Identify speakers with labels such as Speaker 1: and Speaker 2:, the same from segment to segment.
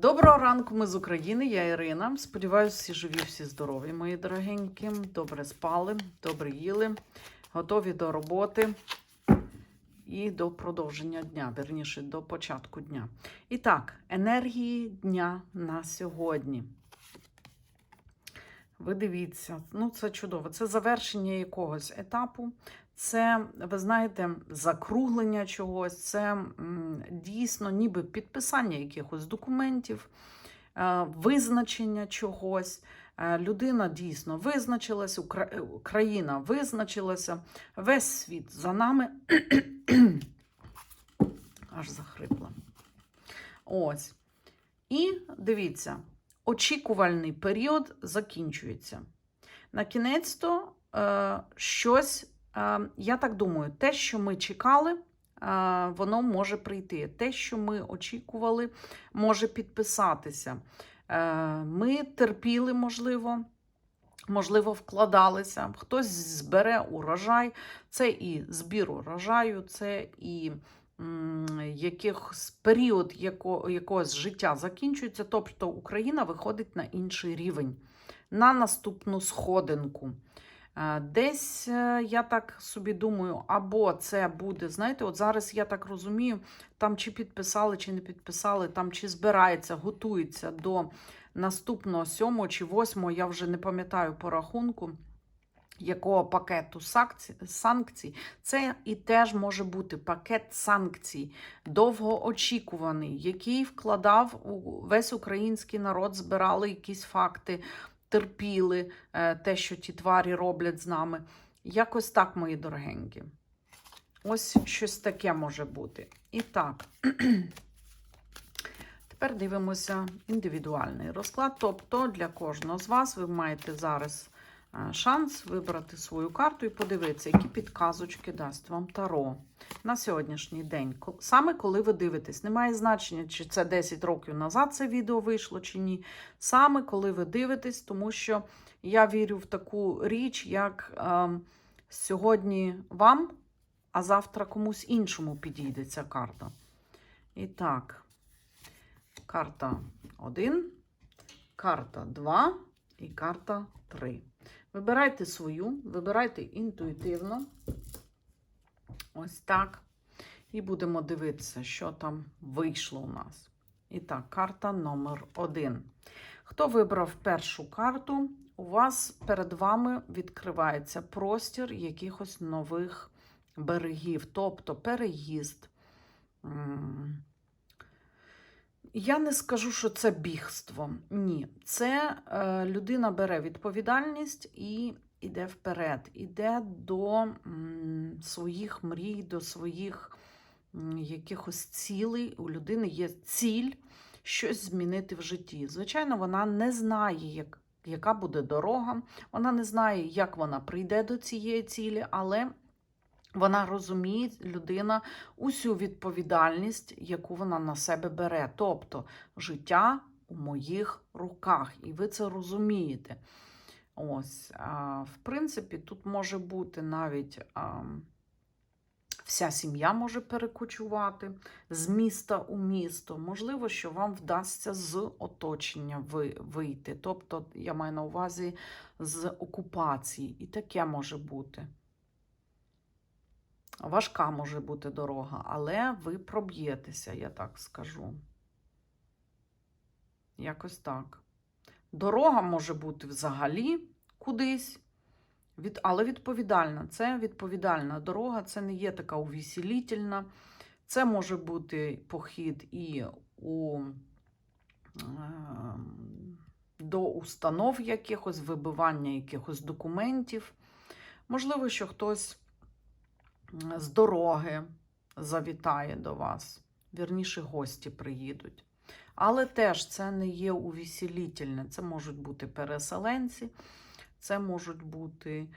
Speaker 1: Доброго ранку, ми з України, я Ірина. Сподіваюся, всі живі, всі здорові, мої дорогенькі. Добре спали, добре їли, готові до роботи і до продовження дня, верніше, до початку дня. І так, енергії дня на сьогодні. Ви дивіться, ну це чудово. Це завершення якогось етапу. Це, ви знаєте, закруглення чогось, це дійсно ніби підписання якихось документів, е, визначення чогось. Е, Людина дійсно визначилася, Укра- е, визначилася, весь світ за нами. Аж захрипла. Ось. І дивіться, очікувальний період закінчується. На кінець-то е, щось, я так думаю, те, що ми чекали, е, воно може прийти. Те, що ми очікували, може підписатися. Е, ми терпіли, можливо. Можливо, вкладалися, хтось збере урожай, це і збір урожаю, це і якихось період яко, якогось життя закінчується. Тобто Україна виходить на інший рівень, на наступну сходинку. Десь е, я так собі думаю, або це буде, знаєте, от зараз я так розумію, там чи підписали, чи не підписали, там чи збирається, готується до наступного сьомого чи восьмого, я вже не пам'ятаю по рахунку, якого пакету санкцій. Це і теж може бути пакет санкцій, довгоочікуваний, який вкладав весь український народ, збирали якісь факти, терпіли е, те, що ті тварі роблять з нами. Якось так, мої дорогенькі. Ось щось таке може бути. І так. Тепер дивимося індивідуальний розклад. Тобто для кожного з вас ви маєте зараз е, шанс вибрати свою карту і подивитися, які підказочки дасть вам Таро на сьогоднішній день. Саме коли ви дивитесь, немає значення, чи це 10 років назад це відео вийшло чи ні. Саме коли ви дивитесь, тому що я вірю в таку річ, як ем, сьогодні вам, а завтра комусь іншому підійде ця карта. І так. Карта 1, карта 2 і карта 3. Вибирайте свою, вибирайте інтуїтивно. Ось так. І будемо дивитися, що там вийшло у нас. І так, карта номер 1. Хто вибрав першу карту, у вас перед вами відкривається простір якихось нових берегів, тобто переїзд. я не скажу, що це бігство. Ні. Це е, людина бере відповідальність і йде вперед, іде до своїх мрій, до своїх якихось цілей. У людини є ціль щось змінити в житті. Звичайно, вона не знає, як, яка буде дорога, вона не знає, як вона прийде до цієї цілі, але вона розуміє, людина, усю відповідальність, яку вона на себе бере. Тобто життя у моїх руках, і ви це розумієте. Ось, в принципі, тут може бути навіть вся сім'я може перекочувати з міста у місто. Можливо, що вам вдасться з оточення вийти. Тобто, я маю на увазі з окупації. І таке може бути. Важка може бути дорога, але ви проб'єтеся, я так скажу. Якось так. Дорога може бути взагалі кудись, але відповідальна. Це відповідальна дорога, це не є така увісілітельна. Це може бути похід і у, е, до установ якихось, вибивання якихось документів. Можливо, що хтось з дороги завітає до вас. Вірніше, гості приїдуть. Але теж це не є увісілітельне. Це можуть бути переселенці, це можуть бути,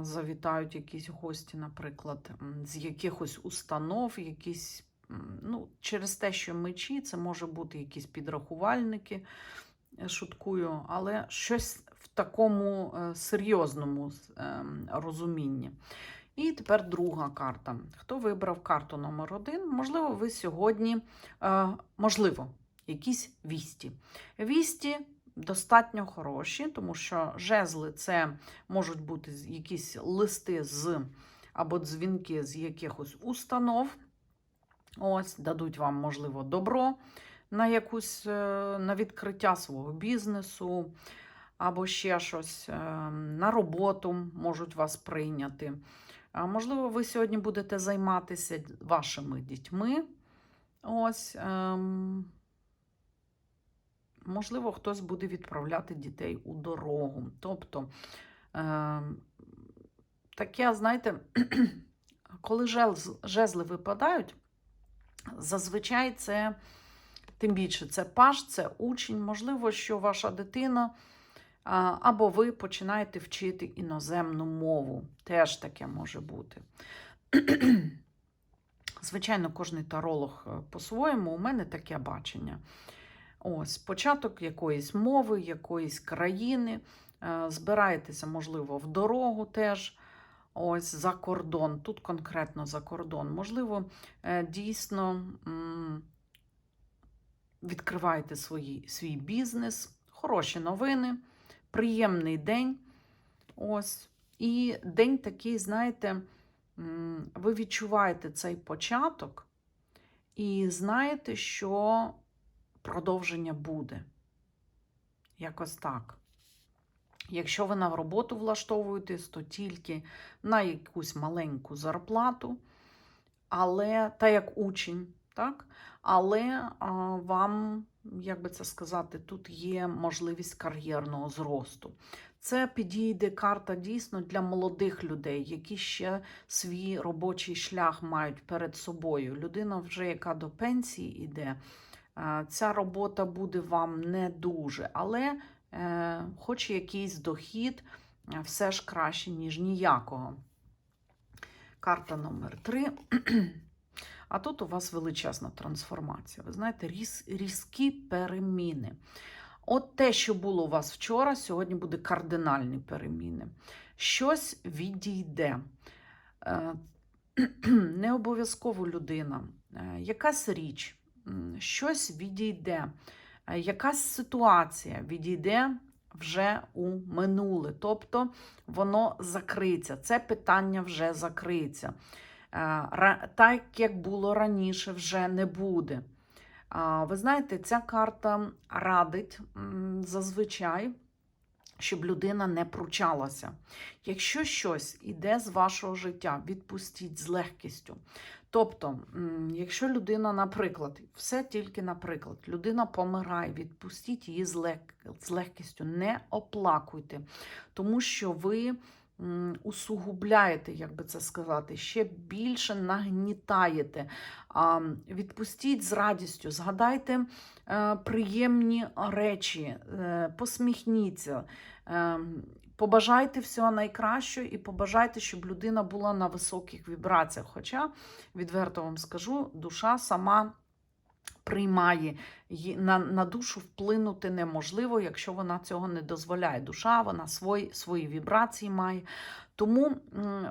Speaker 1: завітають якісь гості, наприклад, з якихось установ, якісь, ну, через те, що мечі, це може бути якісь підрахувальники, е, шуткую, але щось в такому е, серйозному ем, розумінні. І тепер друга карта. Хто вибрав карту номер один? Можливо, ви сьогодні, е, можливо, якісь вісті. Вісті достатньо хороші, тому що жезли це можуть бути якісь листи з або дзвінки з якихось установ. Ось, дадуть вам, можливо, добро на якусь е, на відкриття свого бізнесу, або ще щось е, на роботу можуть вас прийняти. Можливо, ви сьогодні будете займатися вашими дітьми. Ось, ем, можливо, хтось буде відправляти дітей у дорогу. Тобто, ем, таке, знаєте, коли жезли випадають, зазвичай це, тим більше, це паш, це учень. Можливо, що ваша дитина або ви починаєте вчити іноземну мову. Теж таке може бути. Звичайно, кожний таролог е, по-своєму, у мене таке бачення. Ось, початок якоїсь мови, якоїсь країни. Е, Збираєтеся, можливо, в дорогу теж. Ось за кордон. Тут конкретно за кордон. Можливо, е, дійсно відкриваєте свої, свій бізнес, хороші новини, приємний день. Ось. І день такий, знаєте, ви відчуваєте цей початок і знаєте, що продовження буде. Якось так. Якщо ви на роботу влаштовуєтесь, то тільки на якусь маленьку зарплату, але та як учень, так? Але а, вам, як би це сказати, тут є можливість кар'єрного зросту. Це підійде карта дійсно для молодих людей, які ще свій робочий шлях мають перед собою. Людина, вже яка до пенсії йде, ця робота буде вам не дуже, але е, хоч якийсь дохід, е, все ж краще, ніж ніякого. Карта номер 3. А тут у вас величезна трансформація. Ви знаєте, різ, різкі переміни. От те, що було у вас вчора, сьогодні буде кардинальні переміни. Щось відійде. Е, Не обов'язково людина, е, якась річ, щось відійде, е, якась ситуація відійде вже у минуле. Тобто воно закриться. Це питання вже закриться. Е, Так, як було раніше, вже не буде. Ви знаєте, ця карта радить зазвичай, щоб людина не пручалася. Якщо щось іде з вашого життя, відпустіть з легкістю. Тобто, якщо людина, наприклад, все тільки наприклад, людина помирає, відпустіть її з, лег- з легкістю, не оплакуйте, тому що ви усугубляєте, як би це сказати, ще більше нагнітаєте. Відпустіть з радістю, згадайте е, приємні речі, е, посміхніться, е, побажайте всього найкращого і побажайте, щоб людина була на високих вібраціях. Хоча, відверто вам скажу, душа сама приймає на, на душу вплинути неможливо, якщо вона цього не дозволяє. Душа, вона свої, свої вібрації має. Тому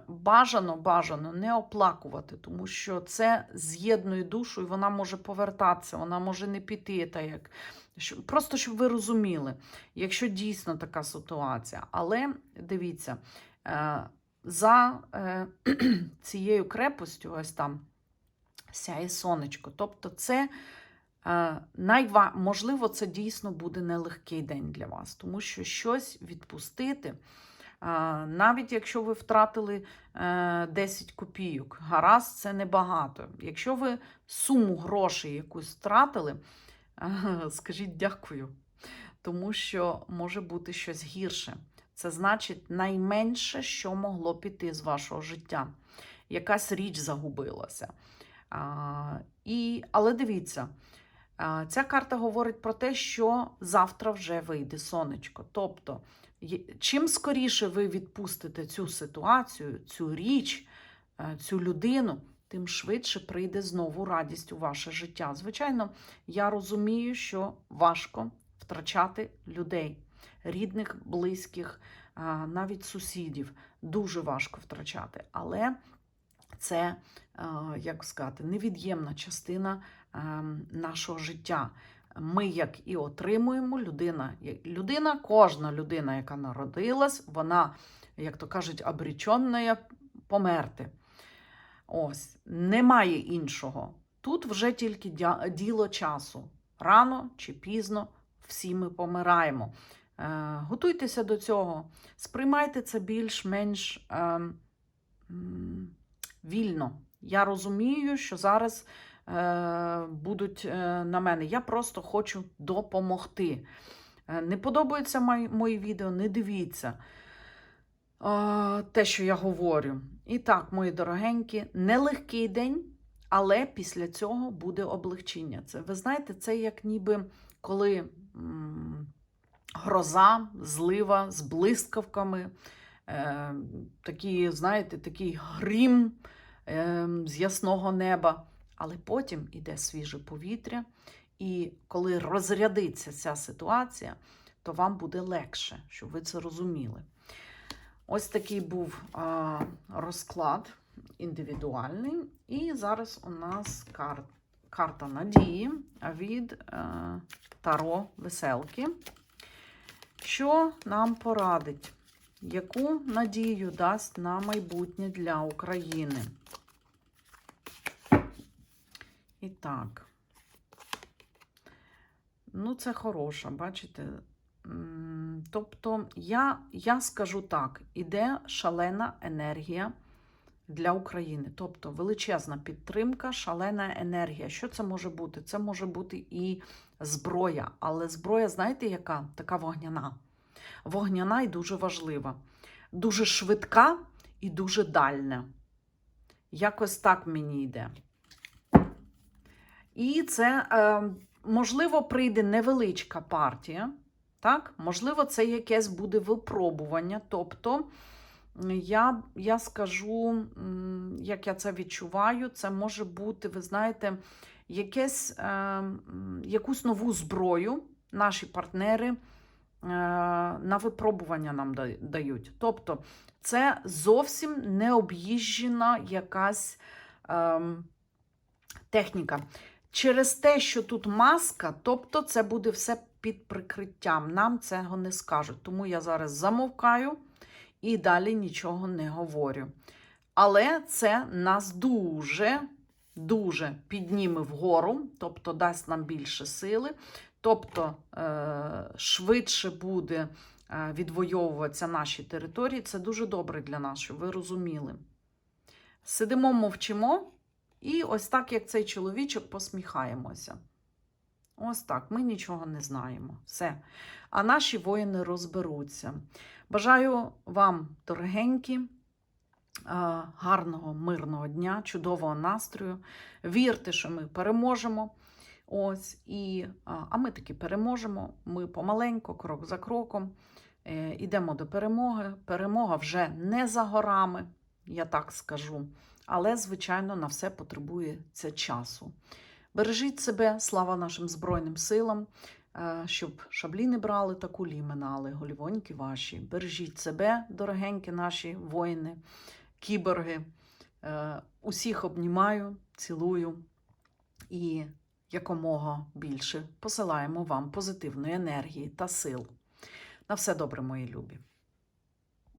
Speaker 1: бажано, бажано не оплакувати, тому що це з'єднує душу, і вона може повертатися, вона може не піти. Так як... Просто щоб ви розуміли, якщо дійсно така ситуація. Але дивіться, е, за е, цією крепостю, ось там сяє сонечко. Тобто, це найва... можливо, це дійсно буде нелегкий день для вас, тому що щось відпустити. Навіть якщо ви втратили е, 10 копійок, гаразд, це небагато. Якщо ви суму грошей якусь втратили, е, скажіть дякую, тому що може бути щось гірше. Це значить найменше, що могло піти з вашого життя. Якась річ загубилася. І, але дивіться, ця карта говорить про те, що завтра вже вийде сонечко. Тобто, чим скоріше ви відпустите цю ситуацію, цю річ, е, цю людину, тим швидше прийде знову радість у ваше життя. Звичайно, я розумію, що важко втрачати людей, рідних, близьких, навіть сусідів. Дуже важко втрачати. Але це, як сказати, невід'ємна частина е, нашого життя. ми як і отримуємо людина. Людина, кожна людина, яка народилась, вона, як то кажуть, обречена померти. Ось, немає іншого. Тут вже тільки діло часу. Рано чи пізно всі ми помираємо. Е, готуйтеся до цього, сприймайте це більш-менш е, вільно. Я розумію, що зараз е, будуть е, на мене. Я просто хочу допомогти. Е, не подобаються мої, відео, не дивіться е, те, що я говорю. І так, мої дорогенькі, нелегкий день, але після цього буде облегчення. Це, ви знаєте, це як ніби коли м, гроза, злива з блискавками, е, такі, знаєте, такий грім з ясного неба. Але потім іде свіже повітря, і коли розрядиться ця ситуація, то вам буде легше, щоб ви це розуміли. Ось такий був розклад індивідуальний. І зараз у нас кар, карта надії від е, Таро Веселки. Що нам порадить? Яку надію дасть на майбутнє для України? І так. Ну, це хороша, бачите? Тобто, я, я скажу так: іде шалена енергія для України. Тобто величезна підтримка, шалена енергія. Що це може бути? Це може бути і зброя. Але зброя, знаєте, яка? Така вогняна. Вогняна і дуже важлива. Дуже швидка і дуже дальня. Якось так мені йде. І це, е, можливо, прийде невеличка партія. Так? Можливо, це якесь буде випробування. Тобто, я, я скажу, як я це відчуваю, це може бути, ви знаєте, якесь, е, якусь нову зброю наші партнери на випробування нам дають. Тобто, це зовсім необ'їжджена якась ем, техніка. Через те, що тут маска, тобто це буде все під прикриттям. Нам цього не скажуть. Тому я зараз замовкаю і далі нічого не говорю. Але це нас дуже, дуже підніме вгору, тобто дасть нам більше сили, тобто е- швидше буде е, відвоюватися наші території. Це дуже добре для нас, щоб ви розуміли. Сидимо, мовчимо. І ось так, як цей чоловічок, посміхаємося. Ось так, ми нічого не знаємо. Все. А наші воїни розберуться. Бажаю вам, дорогенькі, е, гарного, мирного дня, чудового настрою. Вірте, що ми переможемо. Ось, і, а ми таки переможемо. Ми помаленько, крок за кроком, е, йдемо до перемоги. Перемога вже не за горами, я так скажу. Але, звичайно, на все потребується часу. Бережіть себе, слава нашим Збройним силам, е, щоб шаблі не брали та кулі минали, голівоньки ваші. Бережіть себе, дорогенькі наші воїни, кіборги. Е, Усіх обнімаю, цілую і якомога більше посилаємо вам позитивної енергії та сил. На все добре, мої любі!